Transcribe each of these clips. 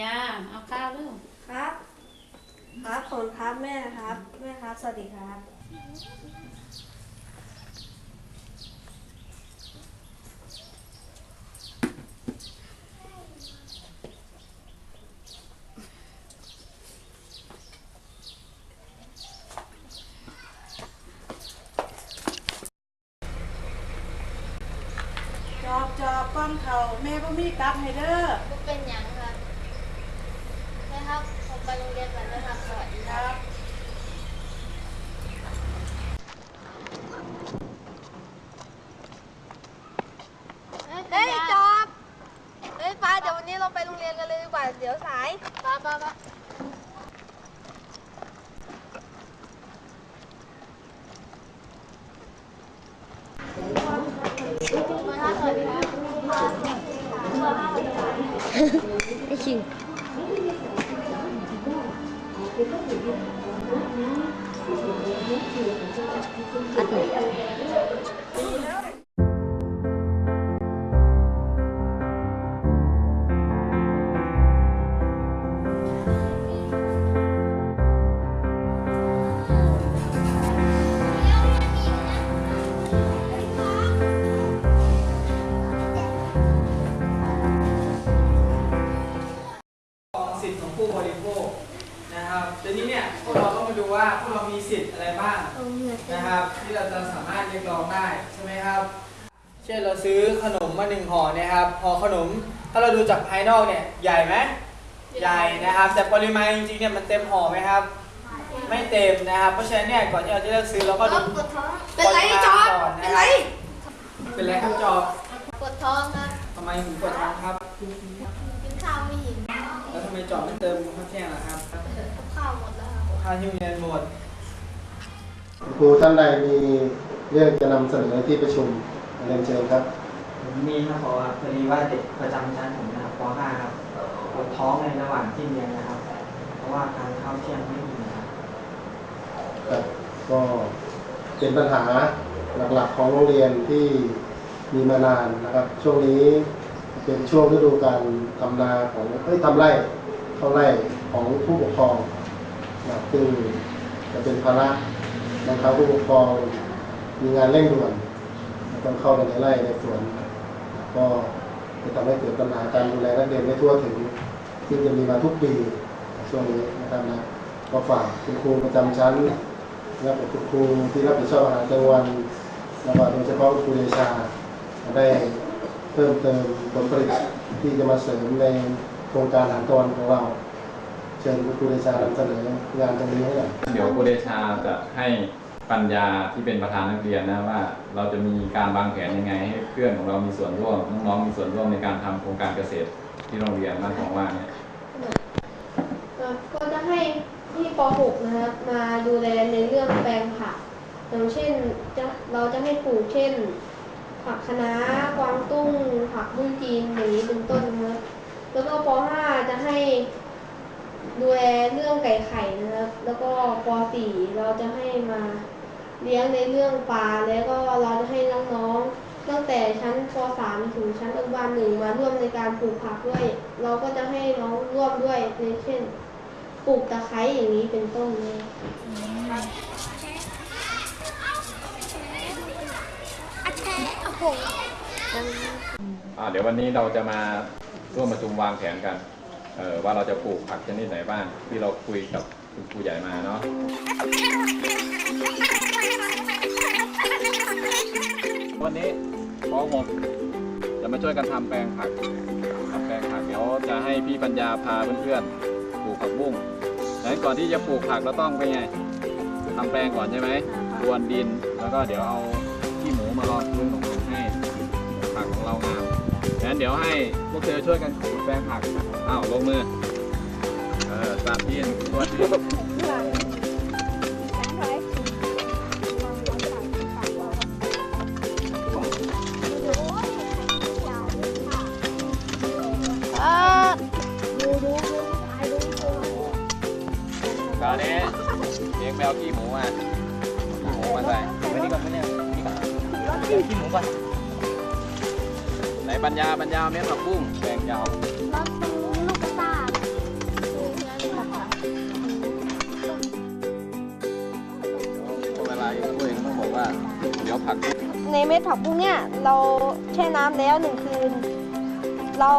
ญา เอาข้าวเร็วครับ ครับขอบคุณครับแม่ครับ แม่ครับ สวัสดีครับ จอบจอบก้อนเขาแม่ก็มีกลับให้เด้อก็เป็นอย่าง ครับ ผมไปโรงเรียนก่อนนะครับ สวัสดีครับเฮ้ยจอบเฮ้ยฟ้าเดี๋ยววันนี้เราไปโรงเรียนกันเลยดีกว่า เดี๋ยวสายป้าป้าป้าสวัสดีครับไอคิง อัด รถเรียกร้องได้ใช่ไหมครับ เช่นเราซื้อขนมมาหนึ่งห่อเนะครับห่อขนมถ้าเราดูจากภายนอกเนี่ยใหญ่ไหมใหญ่นะครับ แต่ปริมาณจริงๆเนี่ยมันเต็มห่อไหมครับ ไม่เต็มนะครับ เพราะฉะนั้นเนี่ยก่อนที่เราจะเลือกซื้อเราก็ดูปวดท้องเป็นไรจอบเป็นไรเป็นไรครับจอบปวดท้องครับทำไมถึงปวดท้องครับกินข้าวไม่หิวแล้วทำไมจอบไม่เติมข้าวเที่ยงล่ะครับข้าวหมดแล้วครับข้าวที่โรงเรียนหมดครูท่านใดมี เรื่องจะนำเสนอที่ประชุมเรียนเชิญครับผมมีครับเพราะว่าพอดีว่าเด็กประจำชั้นผมนะครับป .5 ครับปวดท้องในระหว่างที่เรียนนะครับ เพราะว่าทานข้าวเที่ยงไม่ดีนะครับครับก็เป็นปัญหาหลักๆของโรงเรียนที่มีมานานนะครับ ช่วงนี้เป็นช่วงฤดูการทำนาของเอ้ยทำไร่เข้าไร่ของผู้ปกครองนะครับซึ่งจะเป็นภาระนะครับผู้ปกครอง มีงานเร่งด่วนต้องเข้าไปในไร่ในสวน ก็จะทำให้เกิดปัญหาการดูแลนักเรียนไม่ทั่วถึง ซึ่งจะมีมาทุกปีช่วงนี้นะครับนะก็ฝากคุณครูประจำชั้นและคุณครูที่รับผิดชอบอาหารกลางวันแล้วก็โดยเฉพาะคุณครูเดชาได้เพิ่มเติมผลผลิตที่จะมาเสริมในโครงการอาหารกลางวันของเราเชิญคุณครูเดชานำเสนองานตรงนี้ให้หน่อยเดี๋ยวครูเดชาจะให้ ปัญญาที่เป็นประธานนักเรียนนะว่า เราจะมีการวางแผนยังไงให้เพื่อนของเรามีส่วนร่วมน้องๆมีส่วนร่วมในการทำโครงการเกษตรที่โรงเรียนบ้านของว่างเนี่ยก็จะให้ที่ป .6 นะครับมาดูแลในเรื่องแปลงผักอย่างเช่นจะเราจะให้ปลูกเช่น ผักคะน้ากวางตุ้ง ผักบุ้งจีนอย่างนี้เป็นต้นนะครับแล้วก็ป .5 จะให้ดูแลเรื่องไก่ไข่นะครับ แล้วก็ป .4 เราจะให้มา เลี้ยงในเรื่องปลาแล้วก็เราจะให้น้องๆ ตั้งแต่ชั้นป .3 ถึงชั้นอนุบาลหนึ่งมาร่วมในการปลูกผักด้วย เราก็จะให้น้องร่วมด้วยในเช่นปลูกตะไคร้อย่างนี้เป็นต้นเลยอ่าเดี๋ยววันนี้เราจะมาร่วมประชุมวางแผนกันว่าเราจะปลูกผักชนิดไหนบ้างที่เราคุยกับ คุณครูใหญ่มาเนาะวันนี้ป .6 จะมาช่วยกันทำแปลงผักทำแปลงผักเดี๋ยวจะให้พี่ปัญญาพาเพื่อนๆปลูกผักบุ้งดังนั้นก่อนที่จะปลูกผักเราต้องไปนไงทำแปลงก่อนใช่ไหมรวนดินแล้วก็เดี๋ยวเอาขี้หมูมารองพื้นของผมให้ผักของเรางามงั้นเดี๋ยวให้พวกเธอช่วยกันปลูกแปลงผักอ้าวลงมือ เออสาดดินรวนดินตอนนี้เลี้ยงแมวขี้หมูมาขี้หมูมาใส่ไปนี่ก่อนไปนี่นี่ก่อนขี้หมูก่อนไหนปัญญาปัญญาเม็ดผักบุ้งแบ่งยาว ในเม็ดผักบุ้งเนี่ยเราแช่น้ำแล้วหนึ่งคืน เรา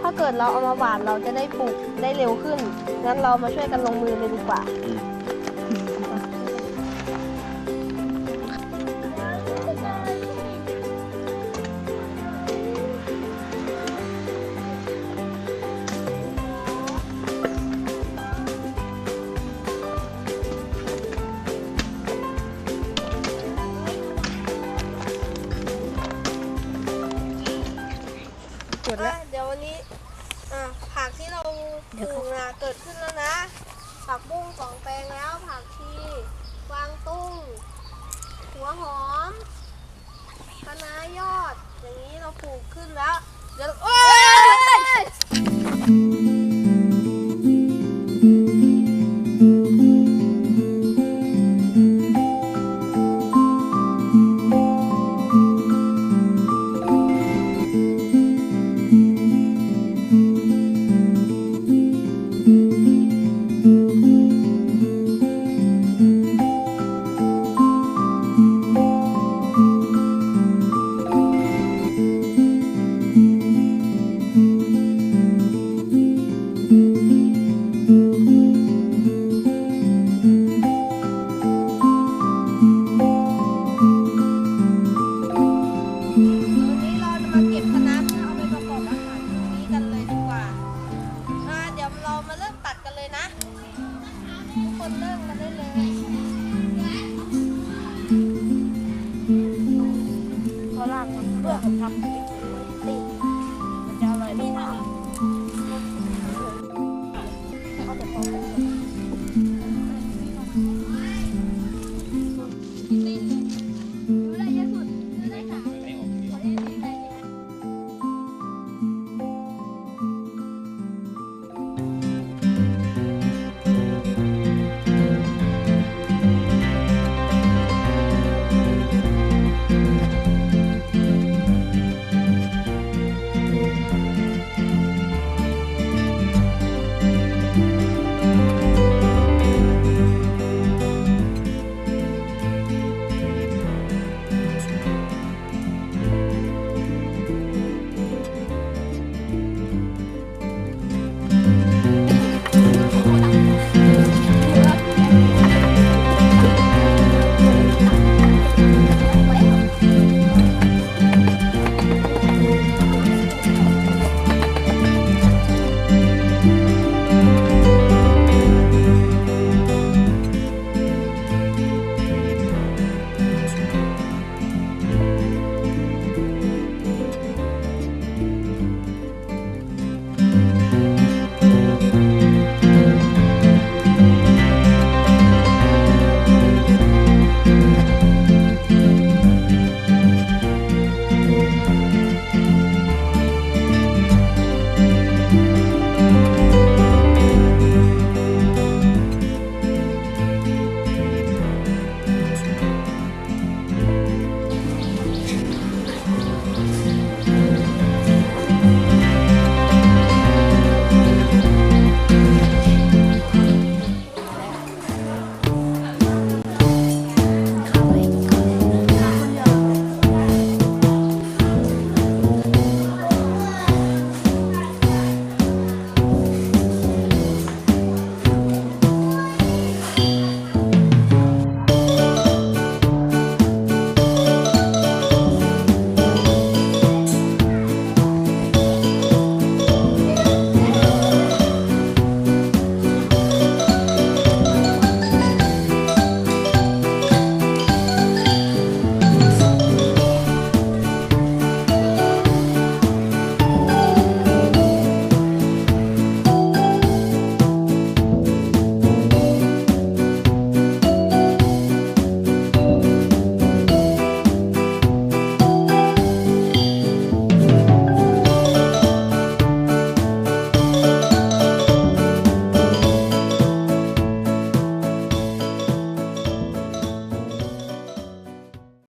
ถ้าเกิดเราเอามาหวานเราจะได้ปลูกได้เร็วขึ้นงั้นเรามาช่วยกันลงมือเลยดีกว่าอ่ ววันนี้อะผักที่เราปลูกนะเกิดขึ้นแล้วนะ ผักบุ้งสองแปลงแล้ว ผักชีกวางตุ้ง หัวหอมคะน้ายอด อย่างนี้เราปลูกขึ้นแล้ว เดี๋ยวเอ้